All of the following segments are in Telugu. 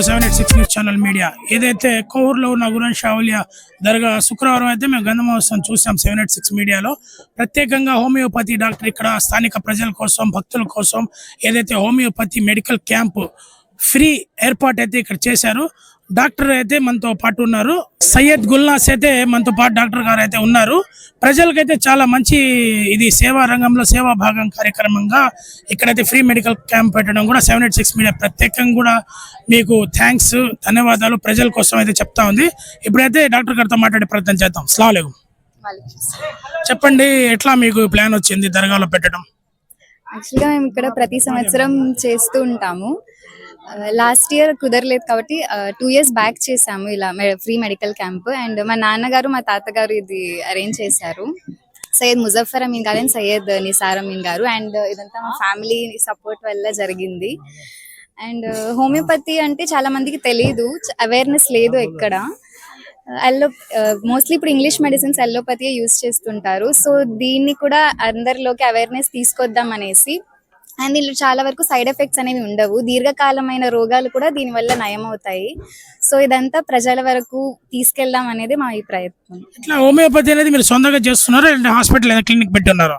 Two seven eight six news channel media. ఏదైతే కోవూరులో ఉన్న గురన్ షావులియా దర్గా శుక్రవారం అయితే మేము గంధమోత్సవం చూసాం సెవెన్ ఎయిట్ సిక్స్ మీడియాలో. ప్రత్యేకంగా హోమియోపతి డాక్టర్ ఇక్కడ స్థానిక ప్రజల కోసం భక్తుల కోసం ఏదైతే హోమియోపతి మెడికల్ క్యాంప్ ఫ్రీ ఏర్పాటు అయితే ఇక్కడ చేశారు డాక్టర్ అయితే మనతో పాటు ఉన్నారు. సయ్యద్ గుల్నాస్ అయితే మనతో పాటు డాక్టర్ గారు అయితే ఉన్నారు. ప్రజలకైతే చాలా మంచి ఇది సేవా రంగంలో సేవా భాగం కార్యక్రమంగా ఇక్కడైతే ఫ్రీ మెడికల్ క్యాంప్ పెట్టడం కూడా సెవెన్ ఎయిట్ సిక్స్ మీడియా ప్రత్యేకంగా కూడా మీకు థ్యాంక్స్ ధన్యవాదాలు ప్రజల కోసం అయితే చెప్తా ఉంది. ఇప్పుడైతే డాక్టర్ గారితో మాట్లాడే ప్రయత్నం చేద్దాం. అస్సలాము చెప్పండి ఎట్లా మీకు ప్లాన్ వచ్చింది దర్గాలో పెట్టడం? యాక్చువల్గా మేము ఇక్కడ ప్రతి సంవత్సరం చేస్తూ ఉంటాము. లాస్ట్ ఇయర్ కుదరలేదు కాబట్టి టూ ఇయర్స్ బ్యాక్ చేసాము ఇలా ఫ్రీ మెడికల్ క్యాంప్ అండ్ మా నాన్నగారు మా తాతగారు ఇది అరేంజ్ చేశారు. సయ్యద్ ముజఫర్ అమీన్ గారు అండ్ సయ్యద్ నిసార్ అమీన్ గారు. అండ్ ఇదంతా మా ఫ్యామిలీ సపోర్ట్ వల్ల జరిగింది. అండ్ హోమియోపతి అంటే చాలా మందికి తెలియదు అవేర్నెస్ లేదు ఎక్కడ. అల్లో మోస్ట్లీ ఇప్పుడు ఇంగ్లీష్ మెడిసిన్స్ అల్లోపతి యూస్ చేస్తుంటారు. సో దీన్ని కూడా అందరిలోకి అవేర్నెస్ తీసుకొద్దాం అనేసి అండ్ దీనిలో చాలా వరకు సైడ్ ఎఫెక్ట్స్ అనేవి ఉండవు. దీర్ఘకాలమైన రోగాలు కూడా దీని వల్ల నయం అవుతాయి సో ఇదంతా ప్రజల వరకు తీసుకెళ్దాం అనేది మా ఈ ప్రయత్నం ఇట్లా హోమియోపతి అనేది మీరు సొంతంగా చేస్తున్నారా? హాస్పిటల్ క్లినిక్ పెట్టి ఉన్నారా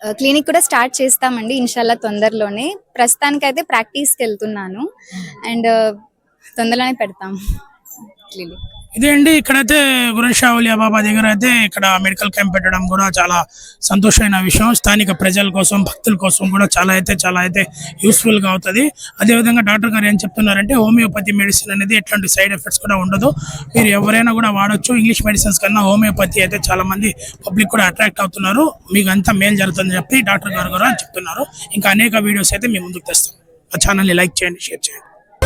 క్లినిక్ కూడా స్టార్ట్ చేస్తామండి ఇన్షాల్లా తొందరలోనే. ప్రస్తుతానికి అయితే ప్రాక్టీస్కి వెళ్తున్నాను అండ్ తొందరలోనే పెడతాం క్లినిక్. ఇదే అండి ఇక్కడైతే గురంషావులియా బాబా దగ్గర అయితే ఇక్కడ మెడికల్ క్యాంప్ పెట్టడం కూడా చాలా సంతోషమైన విషయం. స్థానిక ప్రజల కోసం భక్తుల కోసం కూడా చాలా అయితే చాలా అయితే యూస్ఫుల్గా అవుతుంది. అదేవిధంగా డాక్టర్ గారు ఏం చెప్తున్నారంటే హోమియోపతి మెడిసిన్ అనేది ఎట్లాంటి సైడ్ ఎఫెక్ట్స్ కూడా ఉండదు. మీరు ఎవరైనా కూడా వాడొచ్చు. ఇంగ్లీష్ మెడిసిన్స్ కన్నా హోమియోపతి అయితే చాలా మంది పబ్లిక్ కూడా అట్రాక్ట్ అవుతున్నారు. మీకు అంతా మేలు జరుగుతుందని చెప్పి డాక్టర్ గారు కూడా చెప్తున్నారు. ఇంకా అనేక వీడియోస్ అయితే మీ ముందుకు తెస్తాం. ఆ ఛానల్ని లైక్ చేయండి షేర్ చేయండి.